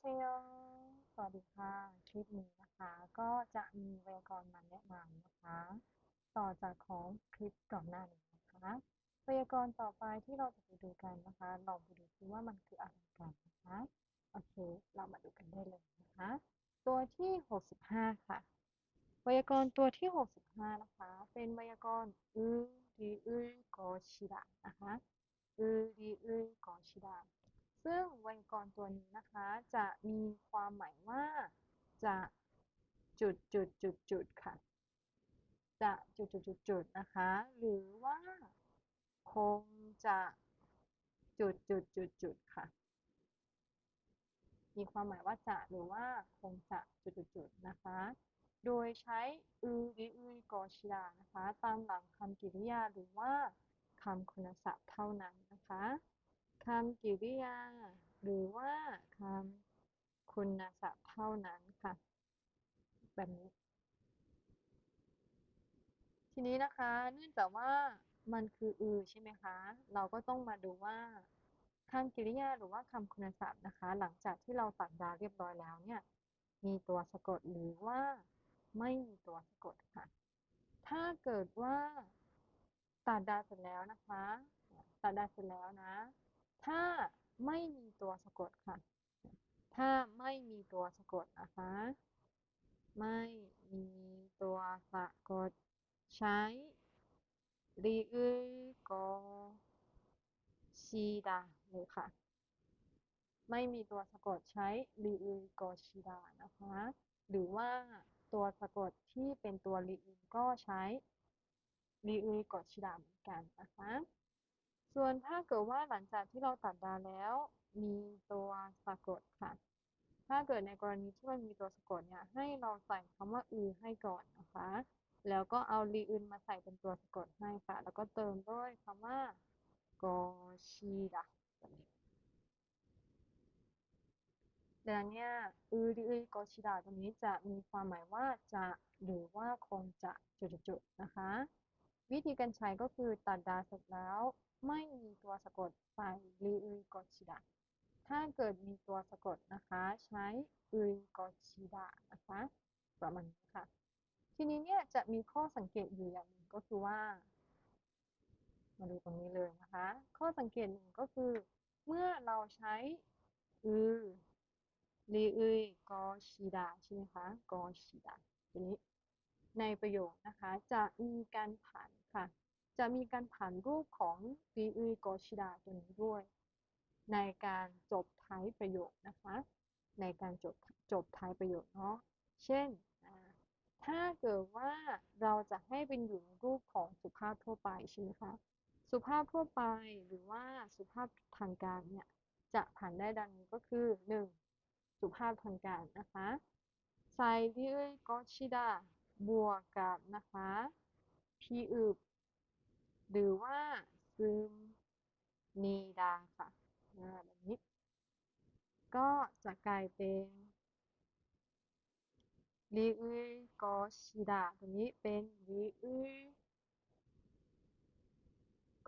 เซโยสวัสดีค่ะ คลิปนี้นะคะ ก็จะมีไวยากรณ์มาแนะนำนะคะ ต่อจากของคลิปก่อนหน้านี้นะคะไวยากรณ์ต่อไปที่เราจะไปดูกันนะคะ ลองไปดูซิว่ามันคืออะไรกันนะคะ โอเค เรามาดูกันได้เลยนะคะ ตัวที่ 65 ค่ะ ไวยากรณ์ตัวที่ 65 นะคะ เป็นไวยากรณ์อือดีอือกอชิดะนะคะอือดีอือกอชิดะ ซึ่งไวยากรณ์ตัวนี้นะคะจะมีความหมายว่าจะจุดจุดจุดจุดค่ะ จะจุดจุดจุดจุดนะคะ หรือว่าคงจะจุดจุดจุดจุดค่ะ มีความหมายว่าจะหรือว่าคงจะจุดจุดจุดนะคะ โดยใช้อือริอือกอชิดานะคะ ตามหลังคำกริยาหรือว่าคำคุณศัพท์เท่านั้นนะคะ คำกริยา หรือว่าคำคุณศัพท์เท่านั้นค่ะ แบบนี้ ทีนี้นะคะเนื่องจากว่ามันคืออือใช่ไหมคะ เราก็ต้องมาดูว่าคำกริยาหรือว่าคำคุณศัพท์นะคะ หลังจากที่เราตัดดาเรียบร้อยแล้วเนี่ย มีตัวสะกดหรือว่าไม่มีตัวสะกดค่ะ ถ้าเกิดว่าตัดดาเสร็จแล้วนะคะตัดดาเสร็จแล้วนะ ถ้าไม่มีตัวสะกดค่ะ ถ้าไม่มีตัวสะกดนะคะ ไม่มีตัวสะกดใช้ริอึกอชีดาเลยค่ะ ไม่มีตัวสะกดใช้ริอึกอชีดานะคะ หรือว่าตัวสะกดที่เป็นตัวริอึก็ใช้ริอึกอชิดาเหมือนกันนะคะ ส่วนถ้าเกิดว่าหลังจากที่เราตัดดาแล้ว มีตัวสะกดค่ะ ถ้าเกิดในกรณีที่มันมีตัวสะกดเนี่ยให้เราใส่คำว่าอือให้ก่อนนะคะ แล้วก็เอารีอึนมาใส่เป็นตัวสะกดให้ค่ะ แล้วก็เติมด้วยคำว่ากอชีดะแบบนี้ดังนั้นเนี่ยอือรีอึกอชิดะตรงนี้จะมีความหมายว่าจะหรือว่าคงจะจุดๆนะคะ วิธีการใช้ก็คือตัดดาเสร็จแล้ว ไม่มีตัวสะกดใส่รีอึกอชิดะถ้าเกิดมีตัวสะกดนะคะ ใช้อึยกอชิดะนะคะประมาณนี้ค่ะ ทีนี้เนี่ยจะมีข้อสังเกตอยู่อย่างหนึ่งก็คือว่า มาดูตรงนี้เลยนะคะ ข้อสังเกตหนึ่งก็คือ เมื่อเราใช้อือรีอึกอชิดะใช่ไหมคะกอชิดะทีนี้ในประโยคนะคะ จะมีการผันค่ะ จะมีการผันรูปของรีอึยกชิดะตัวนี้ด้วย ในการจบท้ายประโยคนะคะ ในการจบจบท้ายประโยคเนาะเช่น ถ้าเกิดว่าเราจะให้เป็นอยู่ในรูปของสุภาพทั่วไปใช่ไหมคะสุภาพทั่วไปหรือว่าสุภาพทางการเนี่ยจะผันได้ดังนี้ก็คือ 1. สุภาพทางการนะคะใส่ริเอกอชิดาบวกกับนะคะพีอึบ หรือว่าซึมนีดาค่ะแบบนี้ ก็จะกลายเป็นริอึกอชิดะตรงนี้เป็นริอึ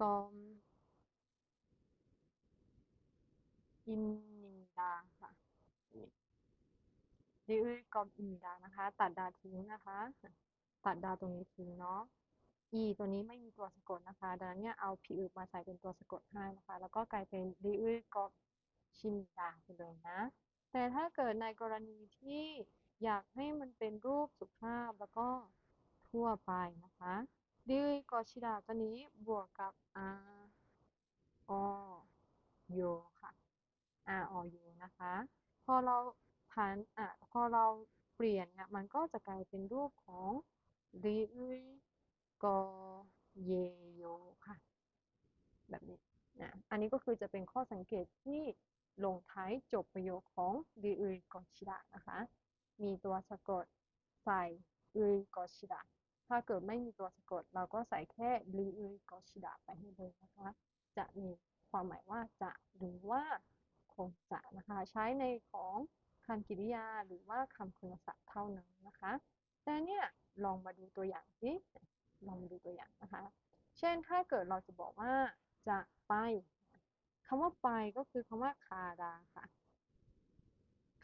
กอมอินนิดาค่ะริอึกอมอินนิดานะคะ ตัดดาทิ้งนะคะ ตัดดาตรงนี้ทิ้งเนาะ e ตัวนี้ไม่มีตัวสะกดนะคะ ดังนั้นเนี่ยเอาพีอึมาใส่เป็นตัวสะกดให้นะคะ แล้วก็กลายเป็นริอึกอชินดาไปเลยนะ แต่ถ้าเกิดในกรณีที่อยากให้มันเป็นรูปสุภาพแล้วก็ทั่วไปนะคะริอึกอชิดาตัวนี้บวกกับ r o y o ค่ะ r o y o นะคะ พอเราผันอะพอเราเปลี่ยนเนี่ยมันก็จะกลายเป็นรูปของริอึ กอเยโยค่ะ แบบนี้นะอันนี้ก็คือจะเป็นข้อสังเกตที่ลงท้ายจบประโยคของริอึกอชิดะนะคะ มีตัวสะกดใส่อึยกอชิดะถ้าเกิดไม่มีตัวสะกด เราก็ใส่แค่ริอึยกอชิดะไปให้เลยนะคะ จะมีความหมายว่าจะหรือว่าคงจะนะคะ ใช้ในของคำกริยาหรือว่าคำคุณศัพท์เท่านั้นนะคะ แต่เนี่ยลองมาดูตัวอย่างสิ ลองดูตัวอย่างนะคะ เช่นถ้าเกิดเราจะบอกว่าจะไปคำว่าไปก็คือคำว่าคาดาค่ะ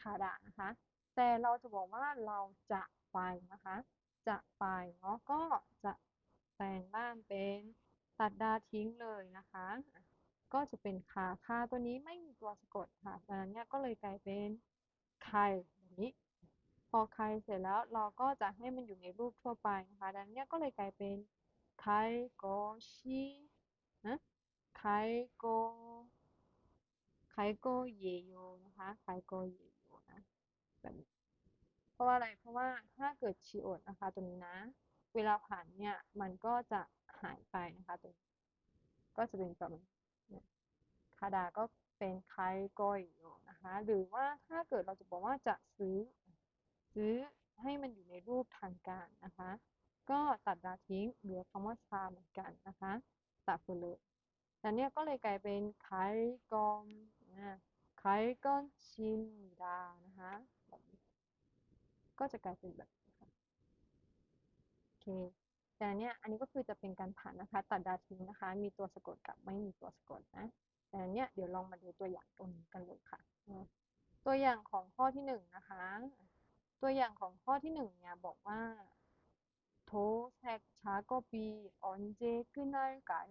คาดานะคะ แต่เราจะบอกว่าเราจะไปนะคะ จะไปเนาะก็จะแปลงร่างเป็นตัดดาทิ้งเลยนะคะ ก็จะเป็นคาคาตัวนี้ไม่มีตัวสะกดค่ะดังนั้นเนี่ยก็เลยกลายเป็นไคแบบนี้ พอไคเสร็จแล้วเราก็จะให้มันอยู่ในรูปทั่วไปนะคะ ดังนั้ก็เลยกลายเป็นไคโกชินะไคโกไคโกเยโยนะคะไคโกเยโยนะแบบนี้เพราะว่าอะไรเพราะว่าถ้าเกิดชิโอดนะคะตัวนี้นะ เวลาผ่านเนี่ยมันก็จะหายไปนะคะตัวนี้ก็จะเป็นประมาณคาดาก็เป็นไคโกเยโยนะคะ หรือว่าถ้าเกิดเราจะบอกว่าจะซื้อ ซื้อให้มันอยู่ในรูปทางการนะคะ ก็ตัดดาทิ้งเหลือคำว่าชาเหมือนกันนะคะ ตัดไปเลยแต่เนี้ยก็เลยกลายเป็นไคกองนะไคกอนชินดานะคะแบบนี้ก็จะกลายเป็นแบบนี้ค่ะโอเคแต่เนี้ยอันนี้ก็คือจะเป็นการผ่านนะคะ ตัดดาทิ้งนะคะ มีตัวสะกดกับไม่มีตัวสะกดนะแต่เนี้ยเดี๋ยวลองมาดูตัวอย่างตรงนี้กันเลยค่ะ ตัวอย่างของข้อที่หนึ่งนะคะ ตัวอย่างของข้อที่หนึ่งเนี่ยบอกว่าโทแซ็กชาโกปีออนเจขึ้นอลกาย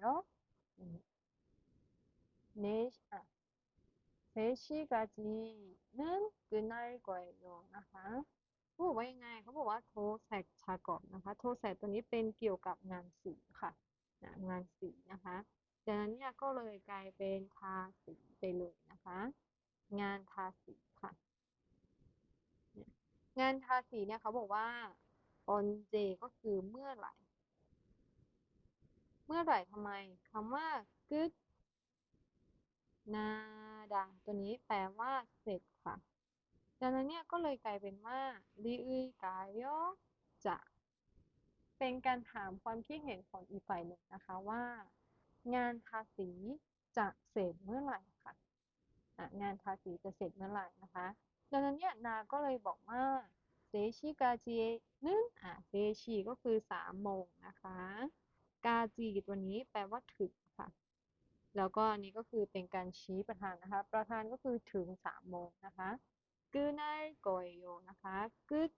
เนชอะเฟชิกาจีนั่นขึ้นอลกอยโยนะคะเขาอว่ายังไงเขาบอกว่าโทแซ็กชากอบนะคะโทแซ็กตัวนี้เป็นเกี่ยวกับงานศิลป์ค่ะงานศิลป์นะคะดังนั้นเนี่ยก็เลยกลายเป็นทาสีไปเลยนะคะ งานทาสีค่ะ งานทาสีเนี่ยเขาบอกว่า on j ก็คือเมื่อไหร่ เมื่อไหร่ทำไมคำว่า good นาดาตัวนี้แปลว่าเสร็จค่ะดังนั้นเนี่ยก็เลยกลายเป็นว่ารีอุยกายโยจะเป็นการถามความคิดเห็นของอีกฝ่ายหนึ่งนะคะว่า งานทาสีจะเสร็จเมื่อไหร่ค่ะะงานทาสีจะเสร็จเมื่อไหร่นะคะ ดังนั้นเนี่ยนาก็เลยบอกว่าเซชิกาจีนึงอะเซชิก็คือสามโมงนะคะ กาจีตัวนี้แปลว่าถึงค่ะ แล้วก็อันนี้ก็คือเป็นการชี้ประธานนะคะ ประธานก็คือถึงสามโมงนะคะกึนายโกยโยนะคะกึด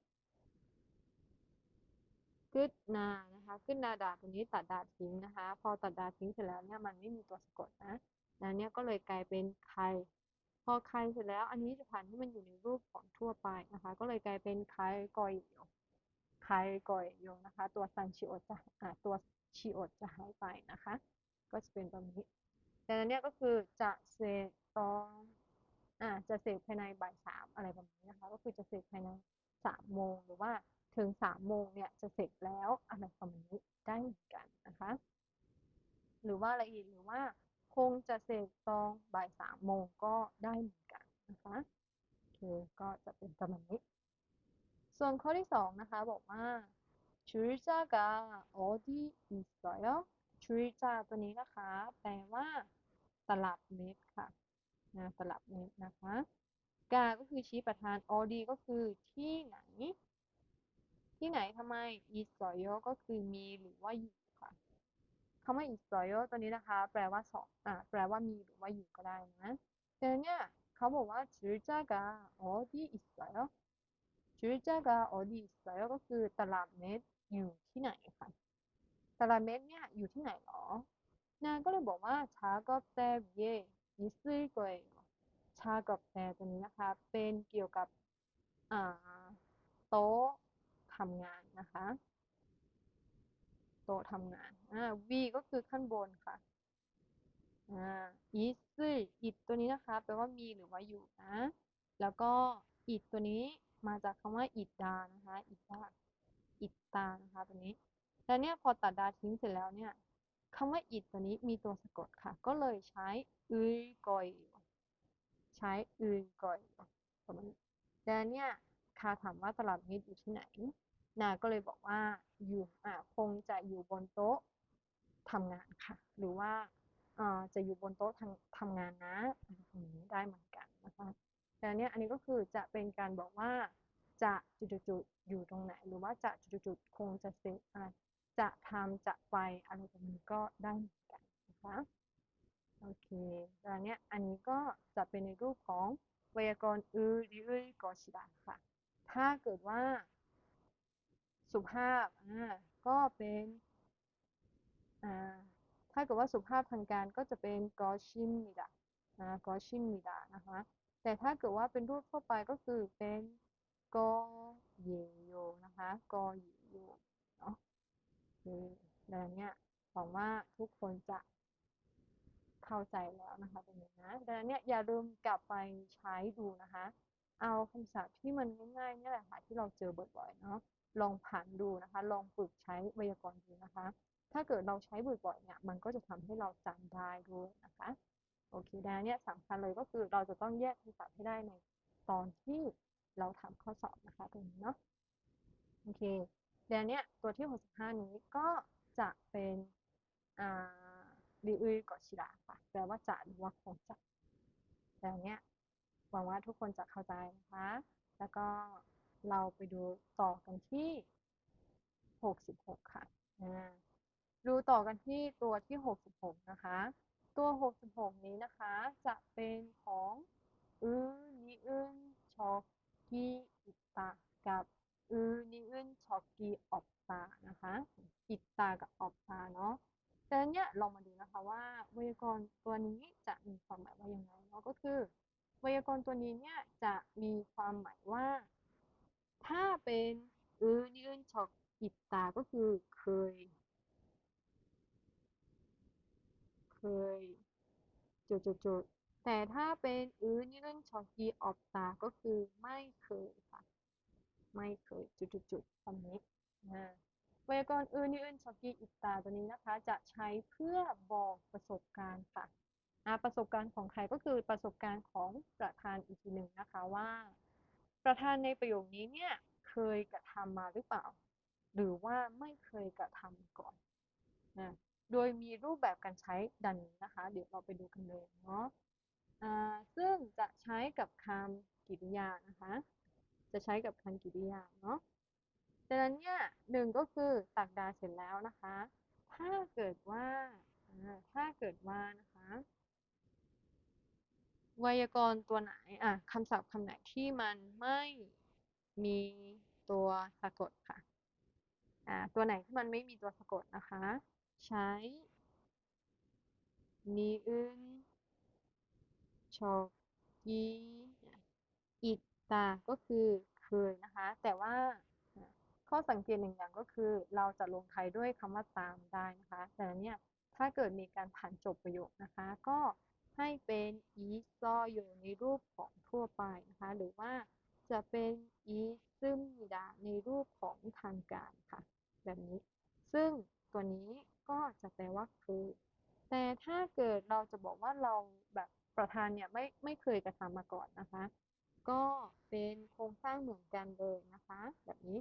กึดนานะคะกึดนาดาตัวนี้ตัดดาทิ้งนะคะ พอตัดดาทิ้งเสร็จแล้วเนี่ยมันไม่มีตัวสะกดนะแล้วเนี่ยก็เลยกลายเป็นใค พอใครเสร็จแล้ว อันนี้จะผ่านให้มันอยู่ในรูปของทั่วไปนะคะ ก็เลยกลายเป็นใครกอยโยใครกอยโยนะคะ ตัวซันชิโอจะอ่าตัวชิโอจะหายไปนะคะ ก็จะเป็นแบบนี้แต่อันเนี้ยก็คือจะเสร็จตอนอ่าจะเสร็จภายในบ่ายสามอะไรแบบนี้นะคะ ก็คือจะเสร็จภายในสามโมงหรือว่าถึงสามโมงเนี่ยจะเสร็จแล้วอะไรประมาณนี้ได้เหมือนกันนะคะ หรือว่าอะไรอีกหรือว่า คงจะเสร็จตอนบ่ายสามโมงก็ได้เหมือนกันนะคะโอเคก็จะเป็นประมาณนี้ ส่วนข้อที่สองนะคะบอกว่าชูจากาโอดีอิสอยชูจาตัวนี้นะคะ แปลว่าตลับเมตรค่ะนะตลับเมตรนะคะกาก็คือชี้ประธานออดีก็คือที่ไหน ที่ไหนทำไมอิสรอยก็คือมีหรือว่าอยู่ คำว่า explorer ตัวนี้นะคะ แปลว่าสองอ่าแปลว่ามีหรือว่าอยู่ก็ได้นะดังนั้นเนี่ยเขาบอกว่าชื่อจ้ากาอ๋อดีอิสราเอชื่อจ้ากาอ๋อดีอิสราเอก็คือตลาดเมตรอยู่ที่ไหนคะตลาดเมตรเนี่ยอยู่ที่ไหนหรอนางก็เลยบอกว่าชากอบแต่เย่ยิสซี่กวยชากอบแต่ตัวนี้นะคะ เป็นเกี่ยวกับอ่าโต๊ะทำงานนะคะ โต๊ะทำงาน อ่า V ก็คือขั้นบนค่ะ อ่าอิซึอิดตัวนี้นะคะ แปลว่ามีหรือว่าอยู่นะ แล้วก็อิดตัวนี้มาจากคำว่าอิดดานะคะ อิดดาอิดตานะคะตัวนี้ แล้วเนี่ยพอตัดดาทิ้งเสร็จแล้วเนี่ยคำว่าอิดตัวนี้มีตัวสะกดค่ะ ก็เลยใช้อึยกอย ใช้อึยกอยประมาณนี้แต่เนี่ยคาถามว่าตลับเมตอยู่ที่ไหน นาก็เลยบอกว่าอยู่อ่าคงจะอยู่บนโต๊ะ ทำงานค่ะ หรือว่าจะอยู่บนโต๊ะทำทำงานนะอันนี้ได้เหมือนกันนะคะแต่เนี่ยอันนี้ก็คือจะเป็นการบอกว่าจะจุดๆอยู่ตรงไหน หรือว่าจะจุดๆคงจะเสร็จอะไรจะทำจะไปอะไรแบบนี้ก็ได้เหมือนกันนะคะโอเคแล้วเนี้ยอันนี้ก็จะเป็นในรูปของไวยากรณ์อือริอึยกอชิดาค่ะ ถ้าเกิดว่า สุภาพอ่าก็เป็น ถ้าเกิดว่าสุภาพทางการก็จะเป็นกอชิมมิดานะกอชิมมิดานะคะแต่ถ้าเกิดว่าเป็นรูปทั่วไปก็คือเป็นกอเยโยนะคะกอเยโยเนาะดังนี้หวังว่าทุกคนจะเข้าใจแล้วนะคะตรงนี้นะดังนั้นเนี่ยอย่าลืมกลับไปใช้ดูนะคะ เอาคำศัพท์ที่มันง่ายๆนี่แหละค่ะที่เราเจอบ่อยๆเนาะลองผันดูนะคะ ลองฝึกใช้ไวยากรณ์ดูนะคะ ถ้าเกิดเราใช้บ่อยๆเนี่ย มันก็จะทำให้เราจำได้ด้วยนะคะ โอเคดังนั้นเนี่ยสำคัญเลยก็คือเราจะต้องแยกคำศัพท์ให้ได้ในตอนที่เราทำข้อสอบนะคะตรงนี้เนาะ โอเคดังนั้นเนี่ยตัวที่ 65 นี้ก็จะเป็นอ่ารีอุยกอชิดาค่ะ แปลว่าจะหรือว่าคงจะดังนั้นเนี่ยหวังว่าทุกคนจะเข้าใจนะคะ แล้วก็เราไปดูต่อกันที่ 66 ค่ะน่า ดูต่อกันที่ตัวที่ 66 นะคะ ตัว 66 นี้นะคะ จะเป็นของอือนิอึนชอกีอิตากับอือนิอึนชอกีออบตานะคะอิตากับออบตาเนาะดังนั้นเนี่ยเรามาดูนะคะว่าไวยากรณ์ตัวนี้จะมีความหมายว่ายังไงเนาะก็คือไวยากรณ์ตัวนี้เนี่ยจะมีความหมายว่า ถ้าเป็นอือนิอึนชออิตาก็คือเคย เคยจุดๆแต่ถ้าเป็นอือนิรุ่นชอกีออบตาก็คือไม่เคยค่ะ ไม่เคยจุดๆๆคำนี้นะไวยากรณ์อือนิรุ่นชอกีอิตาตัวนี้นะคะ จะใช้เพื่อบอกประสบการณ์ค่ะประสบการณ์ของใครก็คือประสบการณ์ของประธานอีกทีหนึ่งนะคะว่า ประธานในประโยคนี้เนี่ยเคยกระทำมาหรือเปล่า หรือว่าไม่เคยกระทำก่อนนะ โดยมีรูปแบบการใช้ดังนี้นะคะ เดี๋ยวเราไปดูกันเลยเนาะซึ่งจะใช้กับคำกริยานะคะ จะใช้กับคำกริยาเนาะดังนั้นเนี่ยหนึ่งก็คือตักดาเสร็จแล้วนะคะ ถ้าเกิดว่าถ้าเกิดว่านะคะไวยากรณ์ตัวไหนอะคำศัพท์คำไหนที่มันไม่มีตัวสะกดค่ะอ่าตัวไหนที่มันไม่มีตัวสะกดนะคะ ใช้นิอึนชอกีอิตาก็คือเคยนะคะ แต่ว่าข้อสังเกตหนึ่งอย่างก็คือ เราจะลงไทยด้วยคำว่าตามได้นะคะ แต่เนี่ยถ้าเกิดมีการผ่านจบประโยคนะคะ ก็ให้เป็นอีซออยู่ในรูปของทั่วไปนะคะ หรือว่าจะเป็นอีซึมมิดาในรูปของทางการค่ะ แบบนี้ ซึ่งตัวนี้ ก็จะแปลว่าคือแต่ถ้าเกิดเราจะบอกว่าเราแบบประธานเนี่ยไม่ไม่เคยกระทำมาก่อนนะคะ ก็เป็นโครงสร้างเหมือนกันเลยนะคะ แบบนี้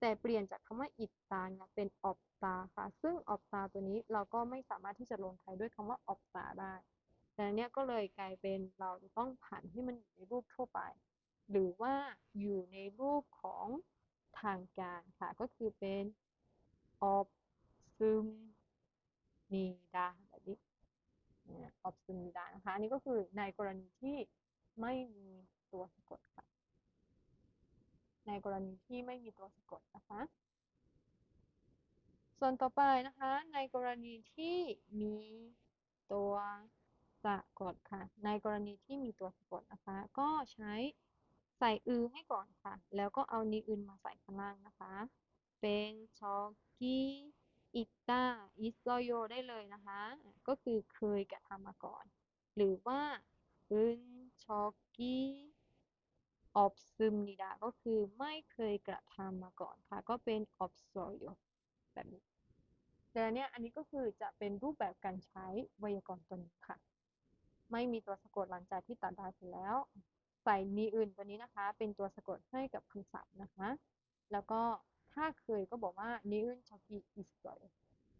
แต่เปลี่ยนจากคำว่าอิตาเนี่ยเป็นออบตาค่ะ ซึ่งออบตาตัวนี้เราก็ไม่สามารถที่จะลงท้ายด้วยคำว่าออบตาได้แต่เนี้ยก็เลยกลายเป็นเราจะต้องผันให้มันอยู่ในรูปทั่วไป หรือว่าอยู่ในรูปของทางการค่ะ ก็คือเป็นออบซึม นีดาแบบนี้ออบซึมดานะคะอันนี้ก็คือในกรณีที่ไม่มีตัวสะกดค่ะ ในกรณีที่ไม่มีตัวสะกดนะคะ ส่วนต่อไปนะคะ ในกรณีที่มีตัวสะกดค่ะ ในกรณีที่มีตัวสะกดนะคะ ก็ใช้ใส่อือให้ก่อนค่ะ แล้วก็เอานีอื่นมาใส่ข้างล่างนะคะ เป็นชอกี้ อิตาอิโซโยได้เลยนะคะ ก็คือเคยกระทำมาก่อน หรือว่าอึนชอกี้ออบซึมนิดาก็คือไม่เคยกระทำมาก่อนค่ะ ก็เป็นออบโซโยแบบนี้แต่เนี่ยอันนี้ก็คือจะเป็นรูปแบบการใช้ไวยากรณ์ตัวนี้ค่ะ ไม่มีตัวสะกดหลังจากที่ตัดดาเสร็จแล้ว ใส่นีอื่นตัวนี้นะคะ เป็นตัวสะกดให้กับคำศัพท์นะคะ แล้วก็ ถ้าเคยก็บอกว่านิอึนชอกกี้อิสโซโย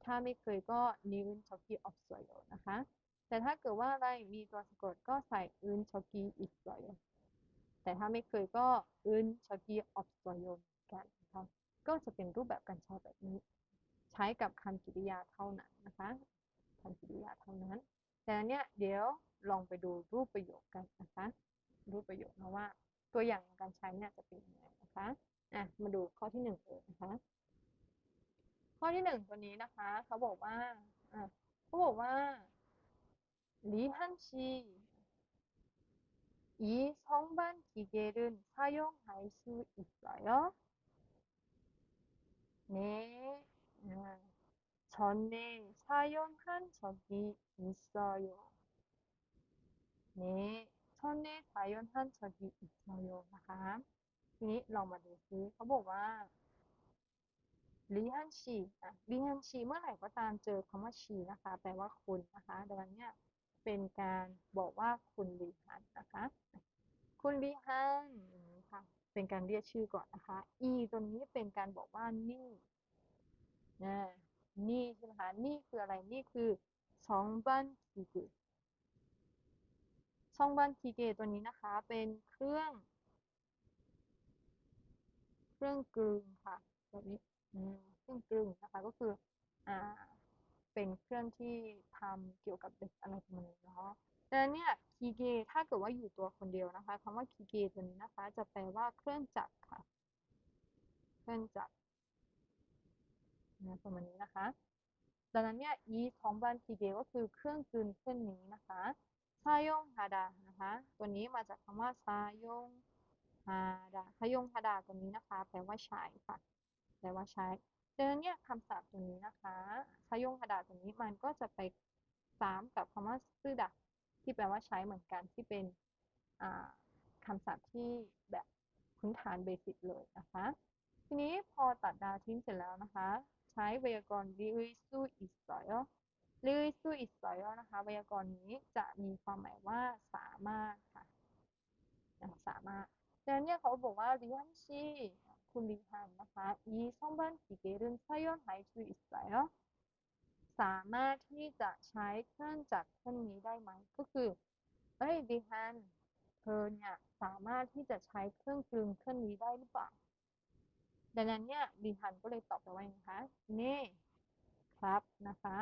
ถ้าไม่เคยก็นิอึนชอกกี้ออบโซโยนะคะ แต่ถ้าเกิดว่าอะไรมีตัวสะกดก็ใส่อึนช็อกกี้อิสโซโยแต่ถ้าไม่เคยก็อึนช็อกกี้ออบโซโยกันนะคะก็จะเป็นรูปแบบการใช้แบบนี้ ใช้กับคำกริยาเท่านั้นนะคะคำกริยาเท่านั้น แต่เนี้ยเดี๋ยวลองไปดูรูปประโยคกันนะคะ รูปประโยคนะว่า ตัวอย่างการใช้เนี่ยจะเป็นยังไงนะคะ อ่ะมาดูข้อที่หนึ่งเลยนะคะ ข้อที่หนึ่งตัวนี้นะคะ เขาบอกว่าอ่ะเขาบอกว่า리한 씨, 이 성반 기계를 사용할 수 있어요? 네, 음, 전에 사용한 적이 있어요. 네, 전에 사용한 적이 있어요 นะคะ ทีนี้ลองมาดูซิเขาบอกว่าลิฮันชีอะลิฮันชีเมื่อไหร่ก็ตามเจอคำว่าชีนะคะ แปลว่าคุณนะคะ ดังนั้นเนี่ยเป็นการบอกว่าคุณลิฮันนะคะ คุณลิฮันนี้ค่ะ เป็นการเรียกชื่อก่อนนะคะ อีตัวนี้เป็นการบอกว่านี่นะนี่ใช่ไหมคะ นี่คืออะไร นี่คือสองบันทีเกสองบันทีเกตัวนี้นะคะ เป็นเครื่อง เครื่องกลึงค่ะแบบนี้เครื่องกลึงนะคะก็คืออ่าเป็นเครื่องที่ทำเกี่ยวกับเด็กอะไรประมาณนี้เนาะดังนั้นเนี่ยคีเกถ้าเกิดว่าอยู่ตัวคนเดียวนะคะคำว่าคีเกตัวนี้นะคะ จะแปลว่าเครื่องจักรค่ะ เครื่องจักรนะประมาณนี้นะคะดังนั้นเนี่ยอีของบันคีเกก็คือเครื่องกลึงเครื่องนี้นะคะซายงฮาดานะคะ ตัวนี้มาจากคำว่าซายง ฮาดาซายงฮาดาตัวนี้นะคะ แปลว่าใช้ค่ะ แปลว่าใช้ดังนั้นเนี่ยคำศัพท์ตัวนี้นะคะซายงฮาดาตัวนี้มันก็จะไปซ้ำกับคำว่าซึดะที่แปลว่าใช้เหมือนกันที่เป็นคำศัพท์ที่แบบพื้นฐานเบสิกเลยนะคะ ทีนี้พอตัดดาวทิ้งเสร็จแล้วนะคะ ใช้ไวยากรณ์ริอุซูอิสอยริอุซูอิสอยนะคะไวยากรณ์นี้จะมีความหมายว่าสามารถค่ะสามารถ ดังนั้นเนี่ยเขาบอกว่าริฮันชีคุณริฮันนะคะอีซองบันกิเกรุนซายอนไฮซูอิสอยสามารถที่จะใช้เครื่องจักรเครื่องนี้ได้ไหมก็คือเอ้ยดิฮันเธอเนี่ยสามารถที่จะใช้เครื่องกลึงเครื่องนี้ได้หรือเปล่าดังนั้นเนี่ยดิฮันก็เลยตอบไปว่านะคะเน่ครับนะคะ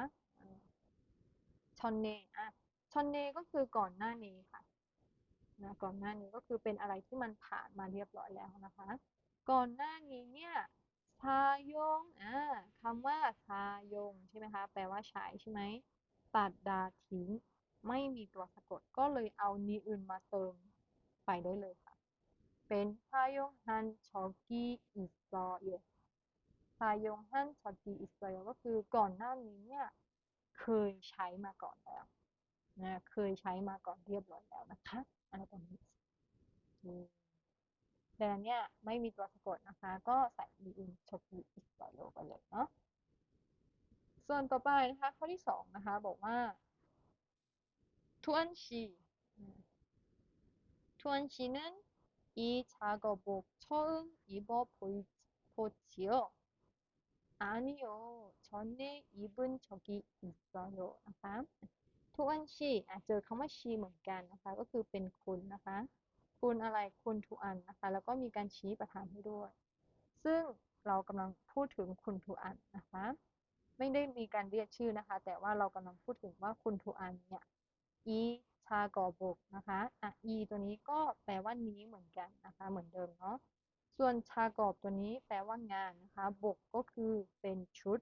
ชอนเนอะชอนเนก็คือก่อนหน้านี้ค่ะ นะก่อนหน้านี้ก็คือเป็นอะไรที่มันผ่านมาเรียบร้อยแล้วนะคะ ก่อนหน้านี้เนี่ยซายงอ่าคำว่าซายงใช่ไหมคะ แปลว่าใช้ใช่ไหมตัดดาทิ้งไม่มีตัวสะกดก็เลยเอานีอื่นมาเติมไปได้เลยค่ะ เป็นซายงฮันชอกีอิสอเยซายงฮันชอกีอิสอเยก็คือก่อนหน้านี้เนี่ยเคยใช้มาก่อนแล้วนะเคยใช้มาก่อนเรียบร้อยแล้วนะคะ อะไรตรงนี้ดังนั้นเนี่ยไม่มีตัวสะกดนะคะ ก็ใส่ดีอินชกีอิสโยไปเลยเนาะส่วนต่อไปนะคะข้อที่สองนะคะ บอกว่าทุอันชีทุอันชี는이작업복처음입어보지요아니요전에입은적이있어요นะคะ ทุอันชีเจอคำว่าชีเหมือนกันนะคะ ก็คือเป็นคุณนะคะ คุณอะไรคุณทุอันนะคะ แล้วก็มีการชี้ประธานให้ด้วย ซึ่งเรากำลังพูดถึงคุณทุอันนะคะ ไม่ได้มีการเรียกชื่อนะคะ แต่ว่าเรากำลังพูดถึงว่าคุณทุอันเนี่ยอีชากอบกนะคะอะอีตัวนี้ก็แปลว่านี้เหมือนกันนะคะ เหมือนเดิมเนาะส่วนชากอบตัวนี้แปลว่างานนะคะ บกก็คือเป็นชุด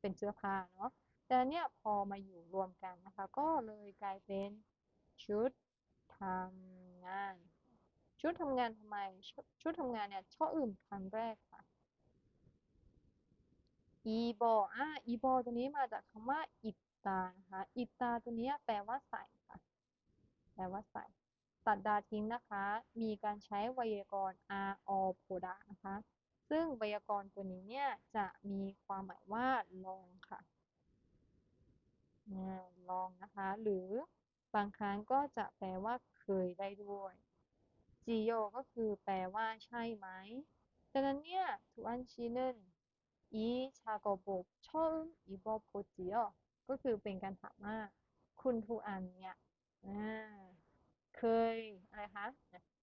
เป็นเสื้อผ้าเนาะ แต่เนี่ยพอมาอยู่รวมกันนะคะ ก็เลยกลายเป็นชุดทำงาน ชุดทำงานทำไม ชุดทำงานเนี่ยช่ออื่นครั้งแรกค่ะอีบออ่าอีบอตัวนี้มาจากคำว่าอิตานะคะอิตาตัวนี้แปลว่าใส่ค่ะ แปลว่าใส่ตัดดาทิ้งนะคะ มีการใช้ไวยากรณ์ r o โพดานะคะ ซึ่งไวยากรณ์ตัวนี้เนี่ยจะมีความหมายว่าลอง ลองนะคะ หรือบางครั้งก็จะแปลว่า เคยได้ด้วยจีโยก็คือแปลว่า ใช่ไหม ดังนั้นเนี่ยทุอันชีนึนอีชากบกชอบอีบอโพจิโอก็คือเป็นการถามว่า คุณทุอันเนี่ยเคยอะไรคะ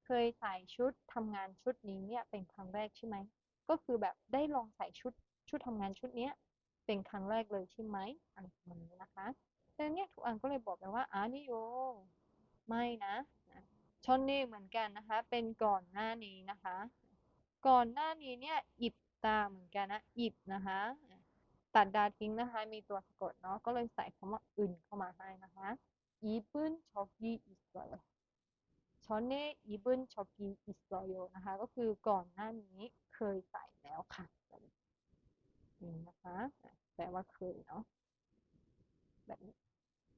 เคยใส่ชุดทำงานชุดนี้เนี่ยเป็นครั้งแรกใช่ไหม ก็คือแบบได้ลองใส่ชุดชุดทำงานชุดเนี้ย เป็นครั้งแรกเลยใช่ไหมอะไรประมาณนี้นะคะแต่เนี่ยทุกอันก็เลยบอกไปว่าอานิโยไม่นะชอนเน่เหมือนกันนะคะ เป็นก่อนหน้านี้นะคะ ก่อนหน้านี้เนี่ยอิบตาเหมือนกันนะอิบนะคะตัดดาทิ้งนะคะ มีตัวสะกดเนาะก็เลยใส่คำว่าอื่นเข้ามาให้นะคะอีบึนช็อกกี้อิสราเอลชอนเน่อีบึนช็อกกี้อิสราเอลนะคะ ก็คือก่อนหน้านี้เคยใส่แล้วค่ะนี่นะคะ แปลว่าเคยเนาะแบบนี้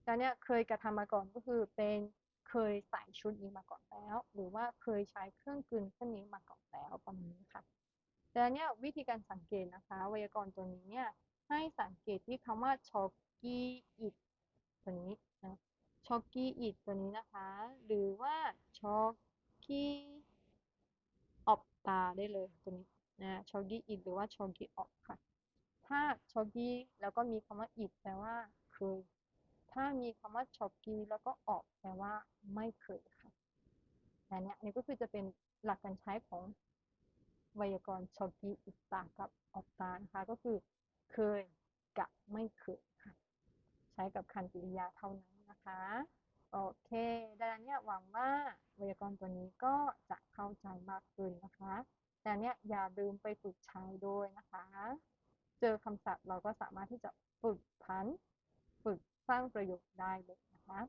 การเนี้ยเคยกระทำมาก่อนก็คือเป็นเคยใส่ชุดนี้มาก่อนแล้ว หรือว่าเคยใช้เครื่องกลืนเส้นนี้มาก่อนแล้วประมาณนี้ค่ะแต่เนี้ยวิธีการสังเกตนะคะ ไวยากรณ์ตัวนี้เนี่ยให้สังเกตที่คำว่าช็อกกี้อิดตัวนี้นะช็อกกี้อิดตัวนี้นะคะ หรือว่าช็อกกี้ออบตาได้เลยตัวนี้นะช็อกกี้อิดหรือว่าช็อกี้ออบค่ะ ถ้าชอกีแล้วก็มีคำว่าอิดแปลว่าเคย ถ้ามีคำว่าชอกีแล้วก็ออกแปลว่าไม่เคยค่ะอันนี้นนี้ก็คือจะเป็นหลักการใช้ของไวยากรณ์ชอกีอิตากับออกตานะคะ ก็คือเคยกับไม่เคยค่ะใช้กับคันกริยาเท่านั้นนะคะโอเค ดังนั้นเนี่ยหวังว่าไวยากรณ์ตัวนี้ก็จะเข้าใจมากขึ้นนะคะแต่เนี่ยอย่าลืมไปฝึกใช้ด้วยนะคะ เจอคำศัพท์เราก็สามารถที่จะฝึกพัน ฝึกสร้างประโยคได้เลยนะคะ